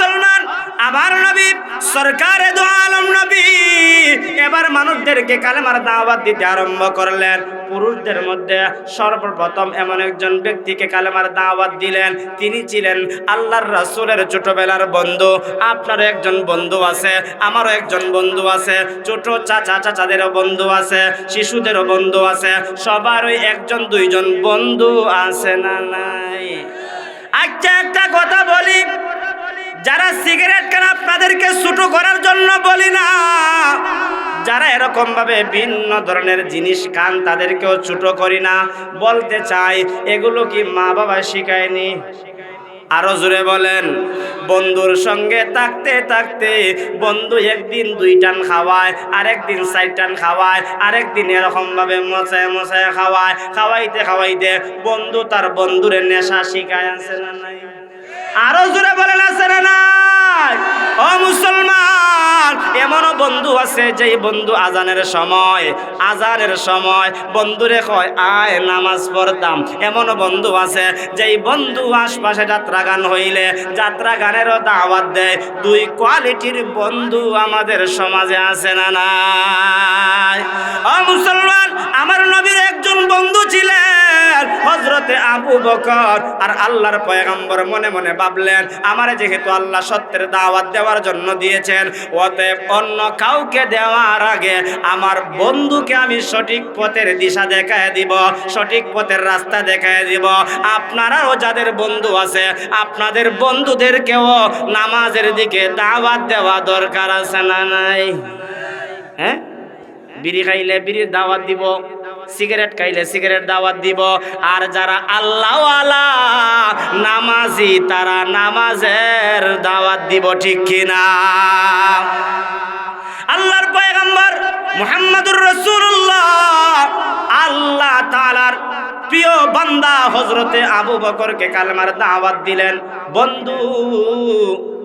মুসলমান, আমার নবী, সরকারে এবার মানুষদেরকে কালেমার দাওয়াত দিতে আরম্ভ করলেন। পুরুষদের মধ্যে সর্বপ্রথম এমন একজন ব্যক্তিকে কালেমার দাওয়াত দিলেন। তিনি ছিলেন আল্লাহর রাসূলের ছোটবেলার বন্ধু। আপনারও একজন বন্ধু আছে, আমারও একজন বন্ধু আছে, ছোট চাচা চাচাদেরও বন্ধু আছে, শিশুদেরও বন্ধু আছে, সবারই একজন, দুইজন বন্ধু আছে না নাই? আচ্ছা একটা কথা বলি। যারা সিগারেট খান আপনাদেরকে ছুটো করার জন্য বলি না। যারা এরকম ভাবে ভিন্ন ধরনের জিনিস খান, তাদেরকেও ছোট করি না। বলতে চাই, এগুলো কি মা বাবা শিখায়নি? আরও জোরে বলেন, বন্ধুর সঙ্গে থাকতে থাকতে বন্ধু একদিন দুই টান খাওয়ায়, আরেকদিন চার টান খাওয়ায়, আরেকদিন এরকম ভাবে মশায় মশায় খাওয়ায়, খাওয়াইতে খাওয়াইতে বন্ধু তার বন্ধুরে নেশা শিখায় আছে না নাই? আরও জোরে বলেন, আছে না নাই? ও মুসলমান, এমনও বন্ধু আছে যেই বন্ধু আজানের সময় আজানের সময় বন্ধুরে কয়, আয়, নামাজ পড়তাম। এমনও বন্ধু আছে যেই বন্ধু আশপাশে যাত্রা গান হইলে যাত্রা গানেরও দাওয়াত দেয়। দুই কোয়ালিটির বন্ধু আমাদের সমাজে আছে না নাই? ও মুসলমান, আমার নবীর একজন বন্ধু ছিলেন। হজরতে আবু বকর। আর আল্লাহর পয়গম্বর মনে মনে ভাবলেন, আমারে যেহেতু আল্লাহ সত্যের দাওয়াত দেওয়ার জন্য দিয়েছেন, অতএব অন্য কাউকে দেওয়ার আগে আমার বন্ধুকে আমি সঠিক পথের দিশা দেখায় দিব, সঠিক পথের রাস্তা দেখায় দিব। আপনারাও যাদের বন্ধু আছে, আপনাদের বন্ধুদেরকেও নামাজের দিকে দাওয়াত দেওয়া দরকার আছে না নাই? হ্যাঁ? বিড়ি খাইলে বিড়ির দাওয়াত দিব। সিগারেট খাইলে সিগারেট দাওয়াত দিব। আর যারা আল্লাহওয়ালা, নামাজি, তারা নামাজের দাওয়াত দিব, ঠিক কিনা? আল্লাহর পয়গম্বর মুহাম্মদুর রাসূলুল্লাহ, আল্লাহ তাআলার প্রিয় বান্দা হজরতে আবু বকরকে কালেমার দাওয়াত দিলেন। বন্ধু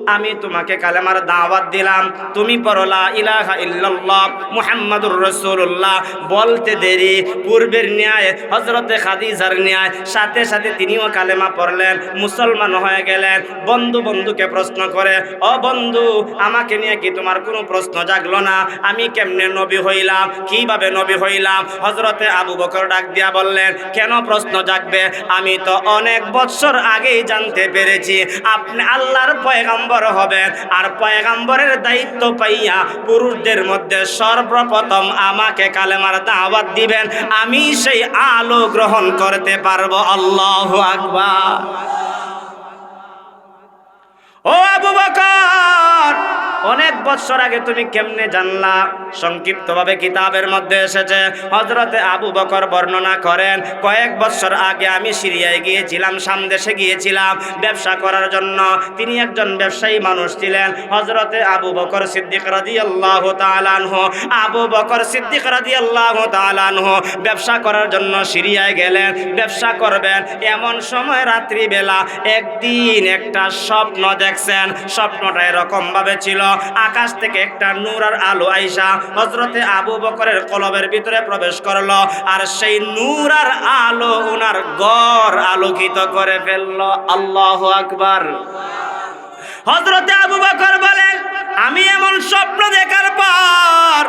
আমি তোমাকে কালেমার দাওয়াত দিলাম। তুমি পড়লা ইলাহা ইল্লাল্লাহ মুহাম্মাদুর রাসূলুল্লাহ। বলতে দেরি, পূর্বের ন্যায়, হযরতে খাদিজার ন্যায়। সাথে সাথে তিনিও কালেমা পড়লেন, মুসলমান হয়ে গেলেন। বন্ধু বন্ধুকে প্রশ্ন করে, ও বন্ধু, আমাকে নিয়ে কি তোমার কোনো প্রশ্ন জাগলো না? আমি কেমনে নবী হইলাম? কীভাবে নবী হইলাম? হযরতে আবু বকর ডাক দিয়া বললেন, কেন প্রশ্ন জাগবে? আমি তো অনেক বছর আগেই জানতে পেরেছি। আপনি আল্লাহর পয়গম্বর হবেন আর পয়গাম্বরের দায়িত্ব পাইয়া পুরুষদের মধ্যে সর্বপ্রথম আমাকে কালেমার দাওয়াত দিবেন। আমি সেই আলো গ্রহণ করতে পারব। আল্লাহ আকবার। অনেক বছর আগে তুমি কেমনে জানলা? সংক্ষিপ্তভাবে কিতাবের মধ্যে এসেছে হজরতে আবু বকর বর্ণনা করেন, কয়েক বছর আগে আমি সিরিয়ায় গিয়েছিলাম, সামদেশে গিয়েছিলাম ব্যবসা করার জন্য। তিনি একজন ব্যবসায়ী মানুষ ছিলেন হজরতে আবু বকর সিদ্দিক রাজি আল্লাহ তালানহ আবু বকর সিদ্দিক রাজি আল্লাহ তালানহ ব্যবসা করার জন্য সিরিয়ায় গেলেন, ব্যবসা করবেন। এমন সময় রাত্রিবেলা একদিন একটা স্বপ্ন দেখছেন, স্বপ্নটা এরকমভাবে ছিল আকাশ থেকে একটা নূর আর আলো আইসা হজরতে আবু বকরের কলবের ভিতরে প্রবেশ করল আর সেই নূর আর আলো উনার গড় আলোকিত করে ফেলল। আল্লাহ আকবার। হজরতে আবু বকর বলেন আমি এমন স্বপ্ন দেখার পর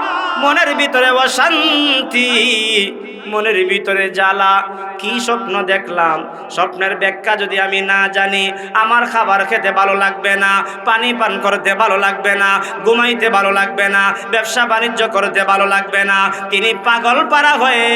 মনের ভিতরে অশান্তি মনের ভিতরে জ্বালা, কি স্বপ্ন দেখলাম? স্বপ্নের ব্যাখ্যা যদি আমি না জানি, আমার খাবার খেতে ভালো লাগবে না, পানি পান করতে ভালো লাগবে না, ঘুমাইতে ভালো লাগবে না, ব্যবসা বাণিজ্য করতে ভালো লাগবে না, তিনি পাগল পারা হয়ে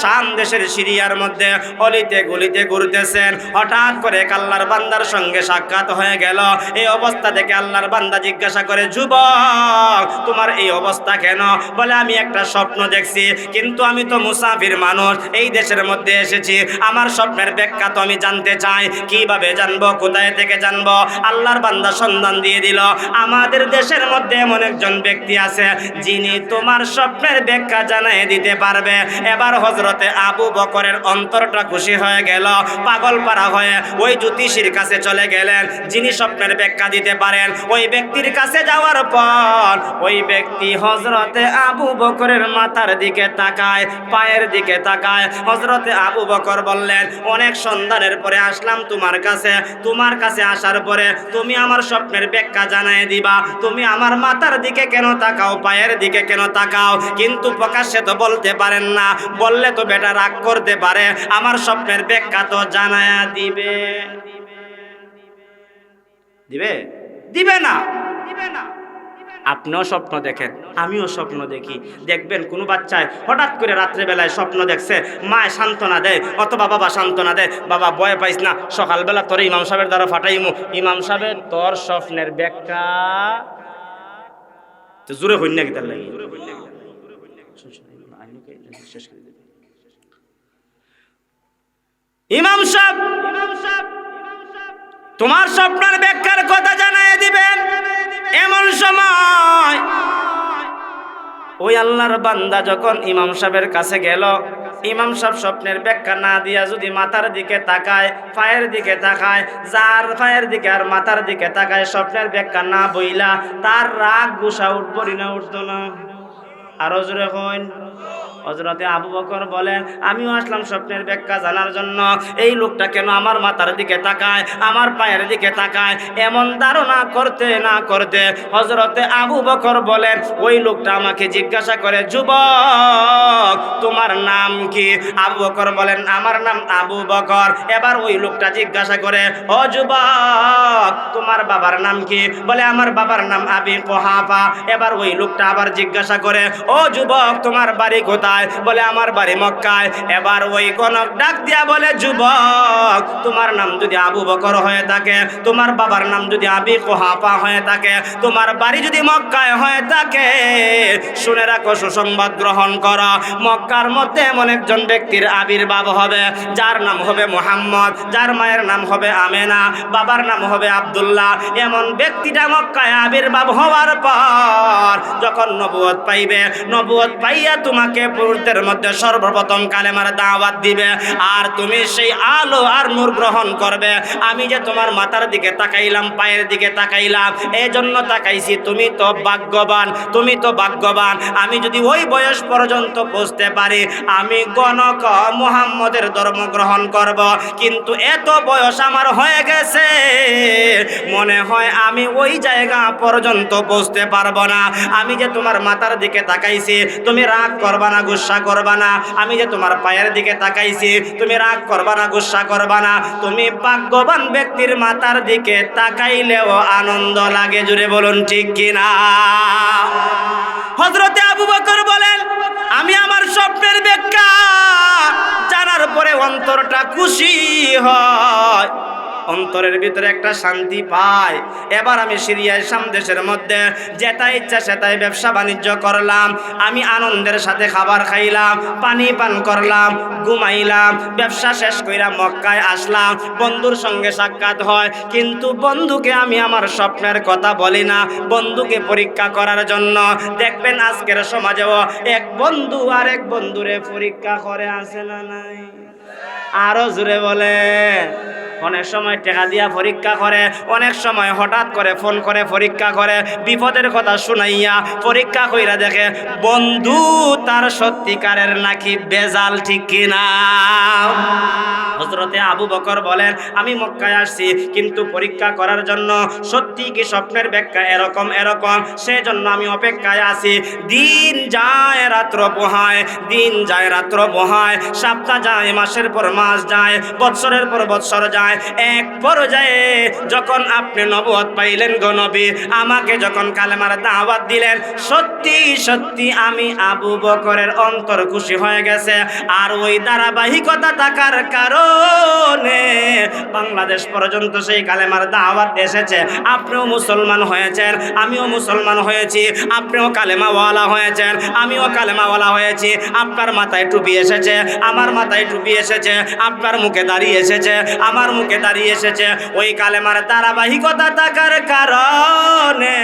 শাম দেশের সিরিয়ার মধ্যে অলিতে গলিতে ঘুরতেছেন। হঠাৎ করে এক আল্লাহর বান্দার সঙ্গে সাক্ষাৎ হয়ে গেল। এই অবস্থা দেখে আল্লাহর বান্দা জিজ্ঞাসা করে, যুবক, তোমার এই অবস্থা কেন? বলে, আমি একটা স্বপ্ন দেখছি, কিন্তু আমি তো মুসাফির মানুষ এই দেশের মধ্যে এসেছি। আমার স্বপ্নের ব্যাখ্যা তো আমি জানতে চাই। কীভাবে জানব? কোথায় থেকে জানব? আল্লাহর বান্দা সন্ধান দিয়ে দিল। আমাদের দেশের মধ্যে এমন একজন ব্যক্তি আছে, যিনি তোমার স্বপ্নের ব্যাখ্যা জানাই দিতে পারবে। এবার হজরতে আবু বকরের অন্তরটা খুশি হয়ে গেল। পাগল পারা হয়ে ওই জ্যোতিষীর কাছে চলে গেলেন। যিনি স্বপ্নের ব্যাখ্যা দিতে পারেন, ওই ব্যক্তির কাছে যাওয়ার পর ওই ব্যক্তি হজরতে আবু বকরের মাথার দিকে তাকায়, পায়ের দিকে তাকায়। হজরতে আবু বকর বকর বললেন, অনেক সন্ধানের পরে আসলাম তোমার কাছে। তোমার কাছে আসার পরে তুমি আমার স্বপ্নের ব্যাখ্যা জানাই দিবা। তুমি আমার মাথার দিকে কেন তাকাও, পায়ের দিকে কেন তাকাও? কিন্তু প্রকাশ্যে তো বলতে পারেন না। বললে তো বেটা রাগ করতে পারে। আমার স্বপ্নের ব্যাখ্যা তো জানায়া দিবে। দিবে? দিবে? না দিবে না। আপনিও স্বপ্ন দেখেন, আমিও স্বপ্ন দেখি। দেখবেন কোনো বাচ্চায় হঠাৎ করে রাত্রেবেলায় স্বপ্ন দেখছে, মায় সান্ত্বনা দেয় অথবা বাবা সান্ত্বনা দেয়, বাবা ভয় পাইস না, সকালবেলা তোর ইমাম সাহেবের দ্বারা ফাটাইমু। ইমাম সাহেবের তোর স্বপ্নের ব্যাখ্যা। জোরে হইন নাকি তার লাগে? ইমাম সাহেব, তোমার স্বপ্নের ব্যাখ্যার কথা জানাই দিবেন। এমন সময় ওই আল্লাহর বান্দা যখন ইমাম সাহেবের কাছে গেল, ইমাম সাহেব স্বপ্নের ব্যাখ্যা না দিয়া যদি মাথার দিকে তাকায়, পায়ের দিকে তাকায়, যার পায়ের দিকে আর মাথার দিকে তাকায়, স্বপ্নের ব্যাখ্যা না বইলা, তার রাগ গুসা উঠবরি না উঠতো না। আরও জোরে কইন। হজরতে আবু বকর বলেন, আমিও আসলাম স্বপ্নের ব্যাখ্যা জানার জন্য। এই লোকটা কেন আমার মাথার দিকে তাকায়, আমার পায়ের দিকে তাকায়? এমন ধারণা করতে না করতে হজরতে আবু বকর বলেন, ওই লোকটা আমাকে জিজ্ঞাসা করে, যুবক, তোমার নাম কি? আবু বকর বলেন, আমার নাম আবু বকর। এবার ওই লোকটা জিজ্ঞাসা করে, ও যুবক, তোমার বাবার নাম কি? বলে, আমার বাবার নাম আবি কোহাফা। এবার ওই লোকটা আবার জিজ্ঞাসা করে, ও যুবক, তোমার বাড়ি কোথায়? বলে আমার বাড়ি মক্কায়। এবার ওই কনক ডাক দিয়া বলে, যুবক, তোমার নাম যদি আবু বকর হয়ে থাকে, তোমার বাবার নাম যদি আবি কোহাফা হয়ে থাকে, তোমার বাড়ি যদি মক্কায় হয়ে থাকে, শুনে রাখো, সুসংবাদ গ্রহণ করো। মক্কার মধ্যে এমন একজন ব্যক্তির আবির্ভাব হবে, যার নাম হবে মোহাম্মদ, যার মায়ের নাম হবে আমেনা, বাবার নাম হবে আব্দুল্লাহ। এমন ব্যক্তিটা মক্কায় আবির্ভাব হওয়ার পর, যখন নবুয়ত পাইবে, নবুয়ত পাইয়া তোমাকে পুরুষদের মধ্যে সর্বপ্রথম কালেমার দাওয়াত দিবে। আর তুমি সেই আলো আর নূর গ্রহণ করবে। আমি যে তোমার মাথার দিকে তাকাইলাম, পায়ের দিকে তাকাইলাম এই জন্য তাকাইছি। তুমি তো ভাগ্যবান, তুমি তো ভাগ্যবান। আমি যদি ওই বয়স পর্যন্ত পৌঁছতে পারি, আমি গণক মুহাম্মদের ধর্ম গ্রহণ করব। কিন্তু এত বয়স আমার হয়ে গেছে। মনে হয় আমি ওই জায়গা পর্যন্ত পৌঁছতে পারব না। আমি যে তোমার মাথার দিকে তাকাইছি, তুমি রাগ করবা না গুসা করবা না। আমি যে তোমার পায়ের দিকে তাকাইছি, তুমি রাগ করবা না, গুসা করবা না। তুমি ভাগ্যবান ব্যক্তির মাথার দিকে তাকাইলেও আনন্দ লাগে, জুড়ে বলুন ঠিক কিনা? হজরতে আবু বকর বলেন, আমি আমার স্বপ্নের ব্যাখ্যা জানার পরে অন্তরটা খুশি হয়। অন্তরের ভিতরে একটা শান্তি পায় এবার আমি সিরিয়ায় সামদেশের মধ্যে যেটা ইচ্ছা সেটাই ব্যবসা বাণিজ্য করলাম। আমি আনন্দের সাথে খাবার খাইলাম, পানি পান করলাম, ঘুমাইলাম, ব্যবসা শেষ কইরা মক্কায় আসলাম। বন্ধুর সঙ্গে সাক্ষাৎ হয়, কিন্তু বন্ধুকে আমি আমার স্বপ্নের কথা বলি না। বন্ধুকে পরীক্ষা করার জন্য দেখবেন আজকের সমাজেও এক বন্ধু আর এক বন্ধুরে পরীক্ষা করে আসে না নাই? আরও জুড়ে বলে অনেক সময় টাকা দিয়া পরীক্ষা করে, অনেক সময় হঠাৎ করে ফোন করে পরীক্ষা করে, বিপদের কথা শুনাইয়া পরীক্ষা কইরা দেখে, বন্ধু, তার সত্যিকারের নাকি বেজাল ঠিক কিনা? হজরতে আবু বকর বলেন, আমি মক্কায় আসছি, কিন্তু পরীক্ষা করার জন্য সত্যি কি স্বপ্নের ব্যাখ্যা এরকম এরকম? সেজন্য আমি অপেক্ষায় আছি। দিন যায়, রাত্র পোহায়, দিন যায়, রাত্র পোহায়, সপ্তাহ যায়, মাসের পর মাস যায়, বৎসরের পর বৎসর যায়। এক পর্যায়ে যখন আপনি নবুয়ত পাইলেন গো নবী, আমাকে যখন কালেমার দাওয়াত দিলেন, সত্যি সত্যি আমি আবু বকরের অন্তর খুশি হয়ে গেছে। আর ওই ধারাবাহিকতা থাকার কারণে বাংলাদেশ পর্যন্ত সেই কালেমার দাওয়াত এসেছে। আপনিও মুসলমান হয়েছেন, আমিও মুসলমান হয়েছি, আপনিও কালেমাওয়ালা হয়েছেন, আমিও কালেমাওয়ালা হয়েছি। আপনার মাথায় টুপি এসেছে, আমার মাথায় টুপি এসেছে, আপনার মুখে দাঁড়িয়ে এসেছে, আমার মুখে দাঁড়িয়ে এসেছে। ওই কালেমার ধারাবাহিকতা থাকার কারণে